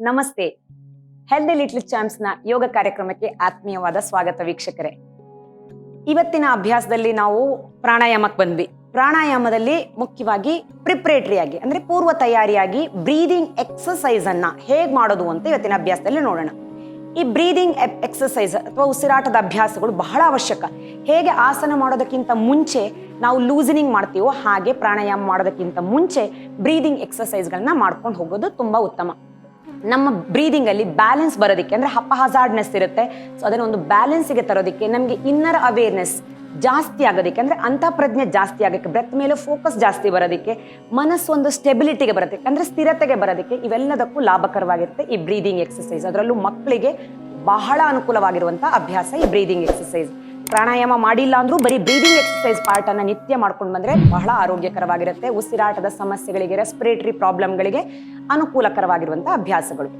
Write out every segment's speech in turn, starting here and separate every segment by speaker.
Speaker 1: ನಮಸ್ತೆ. Healthy little ಚಾಂಪ್ಸ್ನ ಯೋಗ ಕಾರ್ಯಕ್ರಮಕ್ಕೆ ಆತ್ಮೀಯವಾದ ಸ್ವಾಗತ ವೀಕ್ಷಕರೇ. ಇವತ್ತಿನ ಅಭ್ಯಾಸದಲ್ಲಿ ನಾವು ಪ್ರಾಣಾಯಾಮಕ್ಕೆ ಬಂದ್ವಿ. ಪ್ರಾಣಾಯಾಮದಲ್ಲಿ ಮುಖ್ಯವಾಗಿ ಪ್ರಿಪ್ರೇಟರಿ ಆಗಿ, ಅಂದ್ರೆ ಪೂರ್ವ ತಯಾರಿಯಾಗಿ ಬ್ರೀದಿಂಗ್ ಎಕ್ಸಸೈಸ್ ಅನ್ನ ಹೇಗೆ ಮಾಡೋದು ಅಂತ ಇವತ್ತಿನ ಅಭ್ಯಾಸದಲ್ಲಿ ನೋಡೋಣ. ಈ ಬ್ರೀದಿಂಗ್ ಎಕ್ಸಸೈಸ್ ಅಥವಾ ಉಸಿರಾಟದ ಅಭ್ಯಾಸಗಳು ಬಹಳ ಅವಶ್ಯಕ. ಹೇಗೆ ಆಸನ ಮಾಡೋದಕ್ಕಿಂತ ಮುಂಚೆ ನಾವು ಲೂಸನಿಂಗ್ ಮಾಡ್ತೀವೋ ಹಾಗೆ ಪ್ರಾಣಾಯಾಮ ಮಾಡೋದಕ್ಕಿಂತ ಮುಂಚೆ ಬ್ರೀದಿಂಗ್ ಎಕ್ಸಸೈಸ್ಗಳನ್ನ ಮಾಡ್ಕೊಂಡು ಹೋಗೋದು ತುಂಬಾ ಉತ್ತಮ. ನಮ್ಮ ಬ್ರೀದಿಂಗಲ್ಲಿ ಬ್ಯಾಲೆನ್ಸ್ ಬರೋದಕ್ಕೆ, ಅಂದ್ರೆ ಹಪ್ಪ ಹಜಾರ್ಡ್ನೆಸ್ ಇರುತ್ತೆ. ಸೊ ಅದನ್ನ ಒಂದು ಬ್ಯಾಲೆನ್ಸಿಗೆ ತರೋದಕ್ಕೆ ನಮಗೆ ಇನ್ನರ್ ಅವೇರ್ನೆಸ್ ಜಾಸ್ತಿ ಆಗೋದಕ್ಕೆ, ಅಂದ್ರೆ ಅಂತ ಪ್ರಜ್ಞೆ ಜಾಸ್ತಿ ಆಗೋಕ್ಕೆ ಬ್ರೆತ್ ಮೇಲೆ ಫೋಕಸ್ ಜಾಸ್ತಿ ಬರೋದಕ್ಕೆ, ಮನಸ್ಸು ಒಂದು ಸ್ಟೆಬಿಲಿಟಿಗೆ ಬರೋದಕ್ಕೆ, ಅಂದ್ರೆ ಸ್ಥಿರತೆಗೆ ಬರೋದಕ್ಕೆ, ಇವೆಲ್ಲದಕ್ಕೂ ಲಾಭಕರವಾಗಿರುತ್ತೆ ಈ ಬ್ರೀದಿಂಗ್ ಎಕ್ಸಸೈಸ್ ಅದರಲ್ಲೂ ಮಕ್ಕಳಿಗೆ ಬಹಳ ಅನುಕೂಲವಾಗಿರುವಂಥ ಅಭ್ಯಾಸ ಈ ಬ್ರೀದಿಂಗ್ ಎಕ್ಸಸೈಸ್ ಪ್ರಾಣಾಯಾಮ ಮಾಡಿಲ್ಲ ಅಂದ್ರೂ ಬರೀ ಬ್ರೀದಿಂಗ್ ಎಕ್ಸಸೈಸ್ ಪಾರ್ಟ್ ಅನ್ನ ನಿತ್ಯ ಮಾಡ್ಕೊಂಡು ಬಂದ್ರೆ ಬಹಳ ಆರೋಗ್ಯಕರವಾಗಿರುತ್ತೆ. ಉಸಿರಾಟದ ಸಮಸ್ಯೆಗಳಿಗೆ ರೆಸ್ಪಿರೇಟರಿ ಪ್ರಾಬ್ಲಮ್ಗಳಿಗೆ ಅನುಕೂಲಕರವಾಗಿರುವಂತ ಅಭ್ಯಾಸಗಳು.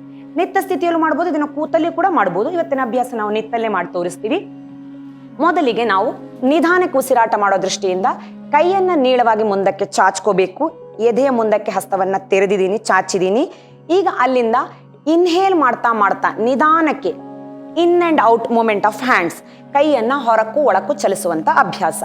Speaker 1: ನಿತ್ಯ ಸ್ಥಿತಿಯಲ್ಲೂ ಮಾಡ್ಬೋದು ಇದನ್ನು ಕೂತಲ್ಲಿ ಕೂಡ ಮಾಡ್ಬೋದು. ಇವತ್ತಿನ ಅಭ್ಯಾಸ ನಾವು ನಿತ್ತಲ್ಲೇ ಮಾಡಿ ತೋರಿಸ್ತೀವಿ. ಮೊದಲಿಗೆ ನಾವು ನಿಧಾನಕ್ಕೆ ಉಸಿರಾಟ ಮಾಡೋ ದೃಷ್ಟಿಯಿಂದ ಕೈಯನ್ನ ನೀಳವಾಗಿ ಮುಂದಕ್ಕೆ ಚಾಚ್ಕೋಬೇಕು. ಎದೆಯ ಮುಂದಕ್ಕೆ ಹಸ್ತವನ್ನ ತೆರೆದಿದ್ದೀನಿ, ಚಾಚಿದ್ದೀನಿ. ಈಗ ಅಲ್ಲಿಂದ ಇನ್ಹೇಲ್ ಮಾಡ್ತಾ ಮಾಡ್ತಾ ನಿಧಾನಕ್ಕೆ in and out movement of hands ಕೈಯನ್ನು ಹೊರಕ್ಕೂ ಒಳಕ್ಕೂ ಚಲಿಸುವಂಥ ಅಭ್ಯಾಸ.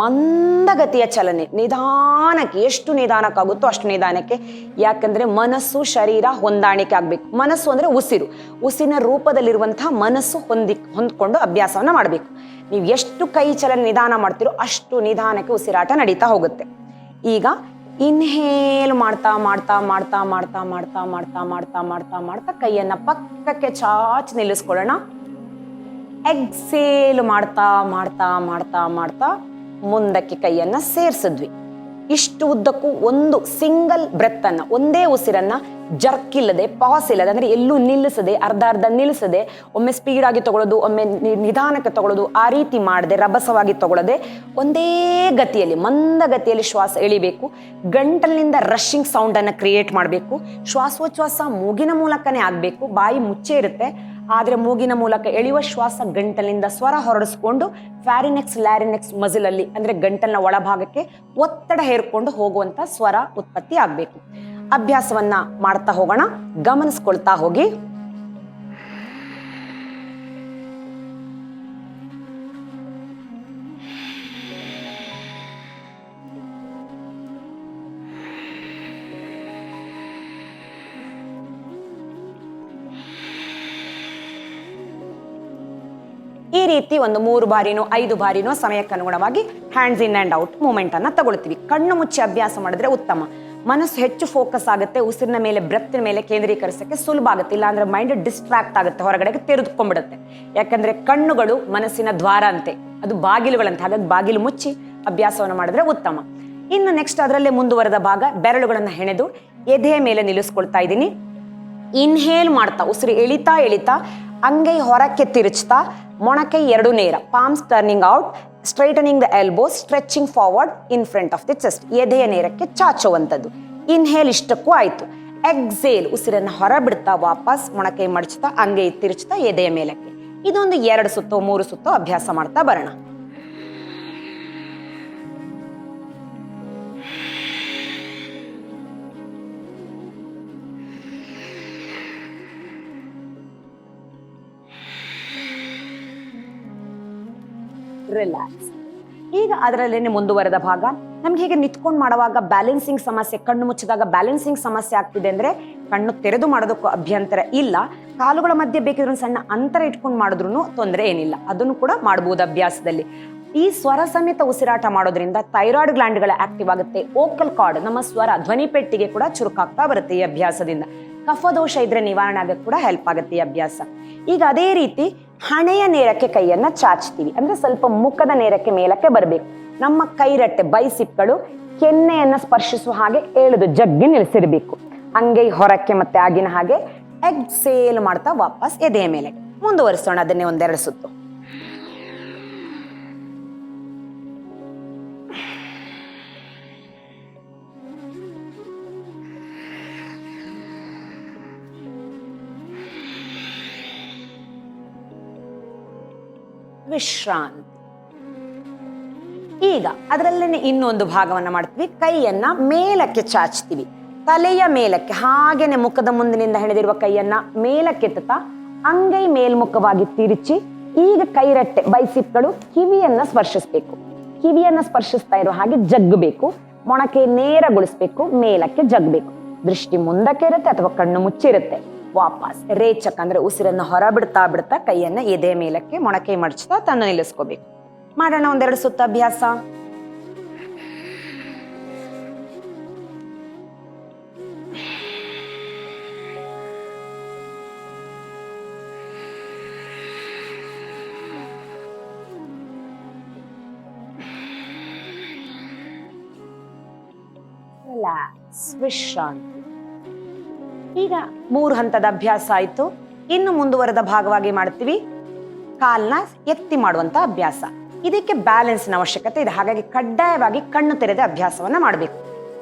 Speaker 1: ಮಂದಗತಿಯ ಚಲನೆ, ನಿಧಾನಕ್ಕೆ ಎಷ್ಟು ನಿಧಾನಕ್ಕಾಗುತ್ತೋ ಅಷ್ಟು ನಿಧಾನಕ್ಕೆ. ಯಾಕಂದರೆ ಮನಸ್ಸು ಶರೀರ ಹೊಂದಾಣಿಕೆ ಆಗಬೇಕು. ಮನಸ್ಸು ಅಂದರೆ ಉಸಿರು. ಉಸಿರಿನ ರೂಪದಲ್ಲಿರುವಂಥ ಮನಸ್ಸು ಹೊಂದಿ, ಹೊಂದ್ಕೊಂಡು ಅಭ್ಯಾಸವನ್ನು ಮಾಡಬೇಕು. ನೀವು ಎಷ್ಟು ಕೈ ಚಲನೆ ನಿಧಾನ ಮಾಡ್ತೀರೋ ಅಷ್ಟು ನಿಧಾನಕ್ಕೆ ಉಸಿರಾಟ ನಡೀತಾ ಹೋಗುತ್ತೆ. ಈಗ ಇನ್ಹೇಲ್ ಮಾಡ್ತಾ ಮಾಡ್ತಾ ಮಾಡ್ತಾ ಮಾಡ್ತಾ ಮಾಡ್ತಾ ಮಾಡ್ತಾ ಮಾಡ್ತಾ ಮಾಡ್ತಾ ಮಾಡ್ತಾ ಕೈಯನ್ನ ಪಕ್ಕಕ್ಕೆ ಚಾಚ್ ನಿಲ್ಲಿಸ್ಕೊಳ್ಳೋಣ ಎಕ್ಸೇಲ್ ಮಾಡ್ತಾ ಮಾಡ್ತಾ ಮಾಡ್ತಾ ಮಾಡ್ತಾ ಮುಂದಕ್ಕೆ ಕೈಯನ್ನ ಸೇರ್ಸಿದ್ವಿ ಇಷ್ಟು ಉದ್ದಕ್ಕೂ ಒಂದು ಸಿಂಗಲ್ ಬ್ರೆತ್ ಅನ್ನ ಒಂದೇ ಉಸಿರನ್ನ ಜರ್ಕ್ ಇಲ್ಲದೆ ಪಾಸ್ ಇಲ್ಲದೆ, ಅಂದ್ರೆ ಎಲ್ಲೂ ನಿಲ್ಲಿಸದೆ, ಅರ್ಧ ಅರ್ಧ ನಿಲ್ಲಿಸದೆ, ಒಮ್ಮೆ ಸ್ಪೀಡ್ ಆಗಿ ತಗೊಳ್ಳೋದು, ಒಮ್ಮೆ ನಿಧಾನಕ್ಕೆ ತಗೊಳ್ಳೋದು, ಆ ರೀತಿ ಮಾಡದೆ, ರಭಸವಾಗಿ ತಗೊಳ್ಳದೆ, ಒಂದೇ ಗತಿಯಲ್ಲಿ, ಮಂದ ಗತಿಯಲ್ಲಿ ಶ್ವಾಸ ಎಳಿಬೇಕು. ಗಂಟಲಿನಿಂದ ರಶ್ಶಿಂಗ್ ಸೌಂಡ್ ಅನ್ನ ಕ್ರಿಯೇಟ್ ಮಾಡಬೇಕು. ಶ್ವಾಸೋಚ್ಛ್ವಾಸ ಮೂಗಿನ ಮೂಲಕನೇ ಆಗಬೇಕು. ಬಾಯಿ ಮುಚ್ಚೆ ಇರುತ್ತೆ. ಆದ್ರೆ ಮೂಗಿನ ಮೂಲಕ ಎಳೆಯುವ ಶ್ವಾಸ ಗಂಟಲಿನಿಂದ ಸ್ವರ ಹೊರಡಿಸ್ಕೊಂಡು ಫ್ಯಾರಿನೆಕ್ಸ್ ಲ್ಯಾರಿನೆಕ್ಸ್ ಮಜಿಲಲ್ಲಿ ಅಂದರೆ ಅಂದ್ರೆ ಗಂಟಲಿನ ಒಳಭಾಗಕ್ಕೆ ಒತ್ತಡ ಹೇರ್ಕೊಂಡು ಹೋಗುವಂಥ ಸ್ವರ ಉತ್ಪತ್ತಿ ಆಗಬೇಕು. ಅಭ್ಯಾಸವನ್ನ ಮಾಡ್ತಾ ಹೋಗೋಣ, ಗಮನಿಸ್ಕೊಳ್ತಾ ಹೋಗಿ. ಈ ರೀತಿ ಒಂದು ಮೂರು ಬಾರಿನೋ, ಐದು ಬಾರಿನೋ ಸಮಯಕ್ಕೆ ಅನುಗುಣವಾಗಿ hands in and out movement ಅನ್ನ ತಗೊಳ್ತೀವಿ. ಕಣ್ಣು ಮುಚ್ಚಿ ಅಭ್ಯಾಸ ಮಾಡಿದ್ರೆ ಉತ್ತಮ. ಮನಸ್ಸು ಹೆಚ್ಚು ಫೋಕಸ್ ಆಗುತ್ತೆ, ಉಸಿರಿನ ಮೇಲೆ ಬ್ರೆತ್ತಿನ ಮೇಲೆ ಕೇಂದ್ರೀಕರಿಸೋಕ್ಕೆ ಸುಲಭ ಆಗುತ್ತೆ. ಇಲ್ಲಾಂದ್ರೆ ಮೈಂಡ್ ಡಿಸ್ಟ್ರಾಕ್ಟ್ ಆಗುತ್ತೆ, ಹೊರಗಡೆಗೆ ತೆರೆದುಕೊಂಡ್ಬಿಡುತ್ತೆ. ಯಾಕಂದ್ರೆ ಕಣ್ಣುಗಳು ಮನಸ್ಸಿನ ದ್ವಾರ ಅಂತೆ. ಅದು ಬಾಗಿಲುಗಳಂತೆ. ಹಾಗಾಗಿ ಬಾಗಿಲು ಮುಚ್ಚಿ ಅಭ್ಯಾಸವನ್ನು ಮಾಡಿದ್ರೆ ಉತ್ತಮ. ಇನ್ನು ನೆಕ್ಸ್ಟ್ ಅದರಲ್ಲೇ ಮುಂದುವರೆದ ಭಾಗ, ಬೆರಳುಗಳನ್ನು ಹೆಣೆದು ಎದೆಯ ಮೇಲೆ ನಿಲ್ಲಿಸ್ಕೊಳ್ತಾ ಇದ್ದೀನಿ. ಇನ್ಹೇಲ್ ಮಾಡ್ತಾ, ಉಸಿರು ಎಳಿತಾ ಎಳಿತಾ ಅಂಗೈ ಹೊರಕ್ಕೆ ತಿರುಚ್ತಾ ಮೊಣಕೈ ಎರಡು ನೇರ palms turning out straightening the elbow stretching forward in front of the chest ಎದೆಯ ನೇರಕ್ಕೆ ಚಾಚುವಂಥದ್ದು. ಇನ್ಹೇಲ್ ಇಷ್ಟಕ್ಕೂ ಆಯಿತು. ಎಕ್ಸೇಲ್ ಉಸಿರನ್ನು ಹೊರ ಬಿಡ್ತಾ ವಾಪಸ್ ಮೊಣಕೈ ಮಡಚ್ತಾ ಅಂಗೈ ತಿರುಚ್ತಾ ಎದೆಯ ಮೇಲಕ್ಕೆ. ಇದೊಂದು ಎರಡು ಸುತ್ತೋ, ಮೂರು ಸುತ್ತೋ ಅಭ್ಯಾಸ ಮಾಡ್ತಾ ಬರೋಣ. ರಿಲ್ಯಾಕ್ಸ್ ಈಗ ಅದರಲ್ಲೇನೆ ಮುಂದುವರೆದ ಭಾಗ. ನಮ್ಗೆ ಹೀಗೆ ನಿಂತ್ಕೊಂಡು ಮಾಡುವಾಗ ಬ್ಯಾಲೆನ್ಸಿಂಗ್ ಸಮಸ್ಯೆ, ಕಣ್ಣು ಮುಚ್ಚಿದಾಗ ಬ್ಯಾಲೆನ್ಸಿಂಗ್ ಸಮಸ್ಯೆ ಆಗ್ತಿದೆ ಅಂದ್ರೆ ಕಣ್ಣು ತೆರೆದು ಮಾಡೋದಕ್ಕೂ ಅಭ್ಯಂತರ ಇಲ್ಲ. ಕಾಲುಗಳ ಮಧ್ಯೆ ಬೇಕಿದ್ರೂ ಸಣ್ಣ ಅಂತರ ಇಟ್ಕೊಂಡು ಮಾಡಿದ್ರು ತೊಂದರೆ ಏನಿಲ್ಲ. ಅದನ್ನು ಕೂಡ ಮಾಡಬಹುದು ಅಭ್ಯಾಸದಲ್ಲಿ. ಈ ಸ್ವರ ಸಮೇತ ಉಸಿರಾಟ ಮಾಡೋದ್ರಿಂದ ಥೈರಾಯ್ಡ್ ಗ್ಲ್ಯಾಂಡ್ಗಳ ಆಕ್ಟಿವ್ ಆಗುತ್ತೆ. ಓಕಲ್ ಕಾರ್ಡ್ ನಮ್ಮ ಸ್ವರ ಧ್ವನಿ ಪೆಟ್ಟಿಗೆ ಕೂಡ ಚುರುಕಾಗ್ತಾ ಬರುತ್ತೆ ಈ ಅಭ್ಯಾಸದಿಂದ. ಕಫದೋಷ ಇದ್ರೆ ನಿವಾರಣೆ ಆಗಕ್ಕೆ ಕೂಡ ಹೆಲ್ಪ್ ಆಗುತ್ತೆ ಈ ಅಭ್ಯಾಸ. ಈಗ ಅದೇ ರೀತಿ ಹಣೆಯ ನೇರಕ್ಕೆ ಕೈಯನ್ನ ಚಾಚ್ತೀವಿ. ಅಂದ್ರೆ ಸ್ವಲ್ಪ ಮುಖದ ನೇರಕ್ಕೆ ಮೇಲಕ್ಕೆ ಬರಬೇಕು. ನಮ್ಮ ಕೈರಟ್ಟೆ, ಬೈಸಿಪ್ಗಳು ಕೆನ್ನೆಯನ್ನ ಸ್ಪರ್ಶಿಸುವ ಹಾಗೆ ಎಳೆದು ಜಗ್ಗಿ ನಿಲ್ಲಿಸಿರ್ಬೇಕು. ಅಂಗೈ ಹೊರಕ್ಕೆ ಮತ್ತೆ ಆಗಿನ ಹಾಗೆ ಎಕ್ಸೇಲ್ ಮಾಡ್ತಾ ವಾಪಸ್ ಎದೆಯ ಮೇಲೆ. ಮುಂದುವರಿಸೋಣ ಅದನ್ನೇ ಒಂದೆರಡು ಸುತ್ತು. ವಿಶ್ರಾಂತಿ. ಈಗ ಅದರಲ್ಲೇ ಇನ್ನೊಂದು ಭಾಗವನ್ನ ಮಾಡ್ತೀವಿ. ಕೈಯನ್ನ ಮೇಲಕ್ಕೆ ಚಾಚ್ತೀವಿ. ತಲೆಯ ಮೇಲಕ್ಕೆ, ಹಾಗೇನೆ ಮುಖದ ಮುಂದಿನಿಂದ ಹೆಣೆದಿರುವ ಕೈಯನ್ನ ಮೇಲಕ್ಕೆತ್ತುತ್ತಾ ಅಂಗೈ ಮೇಲ್ಮುಖವಾಗಿ ತಿರುಚಿ, ಈಗ ಕೈರಟ್ಟೆ, ಬೈಸಿಪ್ಗಳು ಕಿವಿಯನ್ನ ಸ್ಪರ್ಶಿಸಬೇಕು. ಕಿವಿಯನ್ನ ಸ್ಪರ್ಶಿಸ್ತಾ ಇರೋ ಹಾಗೆ ಜಗ್ಗಬೇಕು. ಮೊಣಕೆ ನೇರಗೊಳಿಸ್ಬೇಕು, ಮೇಲಕ್ಕೆ ಜಗ್ಬೇಕು ದೃಷ್ಟಿ ಮುಂದಕ್ಕೆ ಇರುತ್ತೆ ಅಥವಾ ಕಣ್ಣು ಮುಚ್ಚಿರುತ್ತೆ. ವಾಪಸ್. ರೇಚಕ್ ಅಂದ್ರೆ ಉಸಿರನ್ನು ಹೊರ ಬಿಡ್ತಾ ಬಿಡ್ತಾ ಕೈಯನ್ನ ಎದೆ ಮೇಲಕ್ಕೆ ಮೊಣಕೈ ಮಡಚ್ತಾ ತನ್ನ ನಿಲ್ಲಿಸ್ಕೋಬೇಕು. ಮಾಡೋಣ ಒಂದೆರಡು ಸುತ್ತ ಅಭ್ಯಾಸ. ವಿಶ್ರಾಂತಿ ಈಗ ಮೂರು ಹಂತದ ಅಭ್ಯಾಸ ಆಯ್ತು. ಇನ್ನು ಮುಂದುವರೆದ ಭಾಗವಾಗಿ ಮಾಡ್ತೀವಿ. ಕಾಲ್ನ ಎತ್ತಿ ಮಾಡುವಂತ ಅಭ್ಯಾಸ. ಇದಕ್ಕೆ ಬ್ಯಾಲೆನ್ಸ್ನ ಅವಶ್ಯಕತೆ ಇದೆ. ಹಾಗಾಗಿ ಕಡ್ಡಾಯವಾಗಿ ಕಣ್ಣು ತೆರೆದ ಅಭ್ಯಾಸವನ್ನ ಮಾಡಬೇಕು.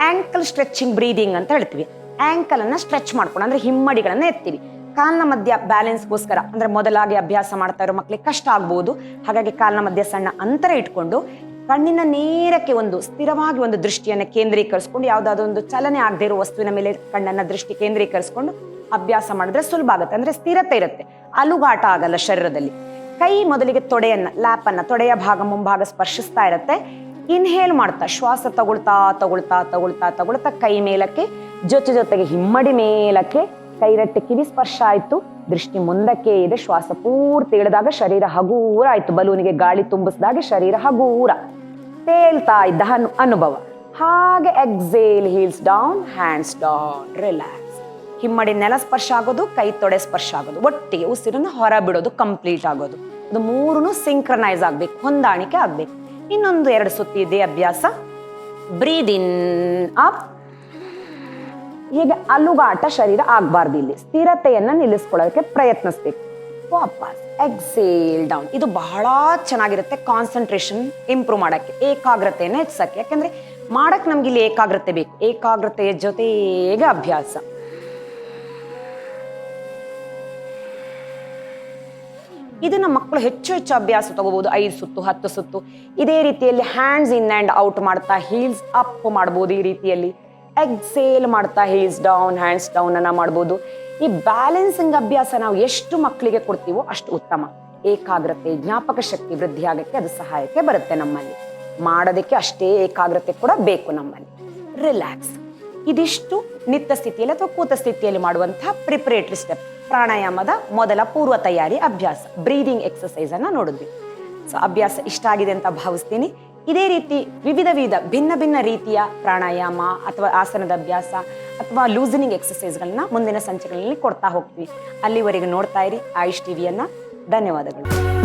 Speaker 1: ಆಂಕಲ್ ಸ್ಟ್ರೆಚಿಂಗ್ ಬ್ರೀದಿಂಗ್ ಅಂತ ಹೇಳ್ತೀವಿ. ಆಂಕಲ್ ಅನ್ನ ಸ್ಟ್ರೆಚ್ ಮಾಡ್ಕೊಂಡು ಅಂದ್ರೆ ಹಿಮ್ಮಡಿಗಳನ್ನ ಎತ್ತೀವಿ. ಕಾಲ್ನ ಮಧ್ಯ ಬ್ಯಾಲೆನ್ಸ್ಗೋಸ್ಕರ, ಅಂದ್ರೆ ಮೊದಲಾಗಿ ಅಭ್ಯಾಸ ಮಾಡ್ತಾ ಇರೋ ಮಕ್ಕಳಿಗೆ ಕಷ್ಟ ಆಗ್ಬೋದು. ಹಾಗಾಗಿ ಕಾಲ್ನ ಮಧ್ಯ ಸಣ್ಣ ಅಂತರ ಇಟ್ಕೊಂಡು ಕಣ್ಣಿನ ನೇರಕ್ಕೆ ಒಂದು ಸ್ಥಿರವಾಗಿ ಒಂದು ದೃಷ್ಟಿಯನ್ನು ಕೇಂದ್ರೀಕರಿಸ್ಕೊಂಡು ಯಾವುದಾದ್ರು ಒಂದು ಚಲನೆ ಆಗದೆ ಇರೋ ವಸ್ತುವಿನ ಮೇಲೆ ಕಣ್ಣನ್ನು ದೃಷ್ಟಿ ಕೇಂದ್ರೀಕರಿಸ್ಕೊಂಡು ಅಭ್ಯಾಸ ಮಾಡಿದ್ರೆ ಸುಲಭ ಆಗುತ್ತೆ. ಅಂದರೆ ಸ್ಥಿರತೆ ಇರುತ್ತೆ. ಅಲುಗಾಟ ಆಗಲ್ಲ ಶರೀರದಲ್ಲಿ. ಕೈ ಮೊದಲಿಗೆ ತೊಡೆಯನ್ನ, ಲ್ಯಾಪನ್ನು, ತೊಡೆಯ ಭಾಗ ಮುಂಭಾಗ ಸ್ಪರ್ಶಿಸ್ತಾ ಇರುತ್ತೆ. ಇನ್ಹೇಲ್ ಮಾಡ್ತಾ, ಶ್ವಾಸ ತಗೊಳ್ತಾ ತಗೊಳ್ತಾ ತಗೊಳ್ತಾ ತಗೊಳ್ತಾ ಕೈ ಮೇಲಕ್ಕೆ, ಜೊತೆ ಜೊತೆಗೆ ಹಿಮ್ಮಡಿ ಮೇಲಕ್ಕೆ ಕೈರಟ್ಟೆ ಕಿವಿ ಸ್ಪರ್ಶ ಆಯಿತು. ದೃಷ್ಟಿ ಮುಂದಕ್ಕೆ ಇದೆ. ಶ್ವಾಸ ಪೂರ್ತಿ ಇಳಿದಾಗ ಶರೀರ ಹಗೂರ ಆಯಿತು. ಬಲೂನಿಗೆ ಗಾಳಿ ತುಂಬಿಸಿದಾಗ ಶರೀರ ಹಗೂರ. ತೇಲ್ತಾ ಇದ್ದ ಅನು- ಅನುಭವ. ಹಾಗೆ exhale heels down hands down relax ಹಿಮ್ಮಡಿ ನೆಲ ಸ್ಪರ್ಶ ಆಗೋದು, ಕೈ ತೊಡೆ ಸ್ಪರ್ಶ ಆಗೋದು. ಒಟ್ಟಿಗೆ ಉಸಿರನ್ನು ಹೊರ ಬಿಡೋದು ಕಂಪ್ಲೀಟ್ ಆಗೋದು. ಅದು ಮೂರೂ ಸಿಂಕ್ರನೈಸ್ ಆಗ್ಬೇಕು, ಹೊಂದಾಣಿಕೆ ಆಗ್ಬೇಕು. ಇನ್ನೊಂದು ಎರಡು ಸುತ್ತಿ ಇದೆ, ಅಭ್ಯಾಸ. ಬ್ರೀದ್ ಇನ್ ಅಪ್ ಹೀಗೆ ಅಲುಗಾಟ ಶರೀರ ಆಗ್ಬಾರ್ದು ಇಲ್ಲಿ. ಸ್ಥಿರತೆಯನ್ನ ನಿಲ್ಲಿಸ್ಕೊಳ್ಳೋದಕ್ಕೆ ಪ್ರಯತ್ನಿಸ್ಬೇಕು. ವಾಪಸ್. ಎಕ್ಸೇಲ್ ಡೌನ್ ಇದು ಬಹಳ ಚೆನ್ನಾಗಿರುತ್ತೆ ಕಾನ್ಸಂಟ್ರೇಷನ್ ಇಂಪ್ರೂವ್ ಮಾಡಕ್ಕೆ. ಏಕಾಗ್ರತೆಯನ್ನು ಹೆಚ್ಚಿಸೋಕ್ಕೆ. ಯಾಕಂದ್ರೆ ಮಾಡಕ್ಕೆ ನಮ್ಗೆ ಇಲ್ಲಿ ಏಕಾಗ್ರತೆ ಬೇಕು. ಏಕಾಗ್ರತೆಯ ಜೊತೆಗೆ ಅಭ್ಯಾಸ. ಇದನ್ನ ಮಕ್ಕಳು ಹೆಚ್ಚು ಹೆಚ್ಚು ಅಭ್ಯಾಸ ತಗೋಬಹುದು. ಐದು ಸುತ್ತು, ಹತ್ತು ಸುತ್ತು. ಇದೇ ರೀತಿಯಲ್ಲಿ ಹ್ಯಾಂಡ್ಸ್ ಇನ್ ಆ್ಯಂಡ್ ಔಟ್ ಮಾಡ್ತಾ ಹೀಲ್ಸ್ ಅಪ್ ಮಾಡ್ಬೋದು ಈ ರೀತಿಯಲ್ಲಿ. ಎಕ್ಸೇಲ್ ಮಾಡ್ತಾ ಹೀಲ್ಸ್ ಡೌನ್ ಹ್ಯಾಂಡ್ಸ್ ಡೌನ್ ಅನ್ನ ಮಾಡ್ಬೋದು. ಈ ಬ್ಯಾಲೆನ್ಸಿಂಗ್ ಅಭ್ಯಾಸ ನಾವು ಎಷ್ಟು ಮಕ್ಕಳಿಗೆ ಕೊಡ್ತೀವೋ ಅಷ್ಟು ಉತ್ತಮ. ಏಕಾಗ್ರತೆ, ಜ್ಞಾಪಕ ಶಕ್ತಿ ವೃದ್ಧಿ ಆಗಕ್ಕೆ ಅದು ಸಹಾಯಕ್ಕೆ ಬರುತ್ತೆ ನಮ್ಮಲ್ಲಿ. ಮಾಡೋದಕ್ಕೆ ಅಷ್ಟೇ ಏಕಾಗ್ರತೆ ಕೂಡ ಬೇಕು ನಮ್ಮಲ್ಲಿ. ರಿಲ್ಯಾಕ್ಸ್ ಇದಿಷ್ಟು ನಿತ್ಯ ಸ್ಥಿತಿಯಲ್ಲಿ ಅಥವಾ ಕೂತ ಸ್ಥಿತಿಯಲ್ಲಿ ಮಾಡುವಂತಹ ಪ್ರಿಪರೇಟರಿ ಸ್ಟೆಪ್ ಪ್ರಾಣಾಯಾಮದ ಮೊದಲ ಪೂರ್ವ ತಯಾರಿ ಅಭ್ಯಾಸ. ಬ್ರೀದಿಂಗ್ ಎಕ್ಸಸೈಸ್ ಅನ್ನ ನೋಡಿದ್ವಿ. ಸೊ ಅಭ್ಯಾಸ ಇಷ್ಟ ಆಗಿದೆ ಅಂತ ಭಾವಿಸ್ತೀನಿ. ಇದೇ ರೀತಿ ವಿವಿಧ ವಿಧ ಭಿನ್ನ ಭಿನ್ನ ರೀತಿಯ ಪ್ರಾಣಾಯಾಮ ಅಥವಾ ಆಸನದ ಅಭ್ಯಾಸ ಅಥವಾ ಲೂಸನಿಂಗ್ ಎಕ್ಸಸೈಸ್ಗಳನ್ನ ಮುಂದಿನ ಸಂಚಿಕೆಗಳಲ್ಲಿ ಕೊಡ್ತಾ ಹೋಗ್ತೀವಿ. ಅಲ್ಲಿವರೆಗೆ ನೋಡ್ತಾ ಇರಿ ಆಯುಷ್ ಟಿವಿಯನ್ನ ಧನ್ಯವಾದಗಳು.